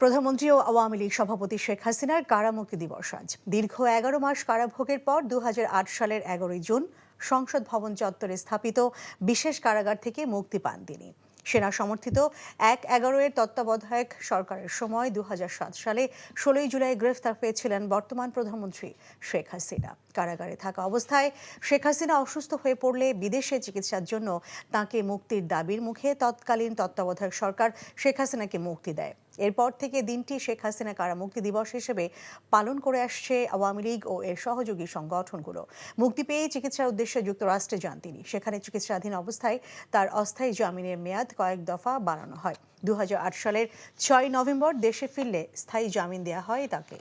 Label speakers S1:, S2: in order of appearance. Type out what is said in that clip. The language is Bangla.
S1: প্রধানমন্ত্রী ও আওয়ামী লীগ সভাপতি শেখ হাসিনার কারামুক্তি দিবস আজ। দীর্ঘ এগারো মাস কারাভোগের পর দু হাজার আট সালের এগারোই জুন সংসদ ভবন চত্বরে স্থাপিত বিশেষ কারাগার থেকে মুক্তি পান তিনি। সেনা সমর্থিত এক এগারো এর তত্ত্বাবধায়ক সরকারের সময় দু হাজার সাত সালে ষোলোই জুলাই গ্রেফতার হয়েছিলেন বর্তমান প্রধানমন্ত্রী শেখ হাসিনা। কারাগারে থাকা অবস্থায় শেখ হাসিনা অসুস্থ হয়ে পড়লে বিদেশে চিকিৎসার জন্য তাকে মুক্তির দাবির মুখে তৎকালীন তত্ত্বাবধায়ক সরকার শেখ হাসিনাকে মুক্তি দেয়। এরপর থেকে দিনটি শেখ হাসিনা কারা মুক্তি দিবস হিসেবে পালন করে আসছে আওয়ামী লীগ ও এর সহযোগী সংগঠনগুলো। মুক্তি পেয়ে চিকিৎসার উদ্দেশ্যে যুক্তরাষ্ট্রে যান তিনি। সেখানে চিকিৎসাধীন অবস্থায় তার অস্থায়ী জামিনের মেয়াদ কয়েক দফা বাড়ানো হয়। দু হাজার আট সালের ছয় নভেম্বর দেশে ফিরলে স্থায়ী জামিন দেওয়া হয় তাকে।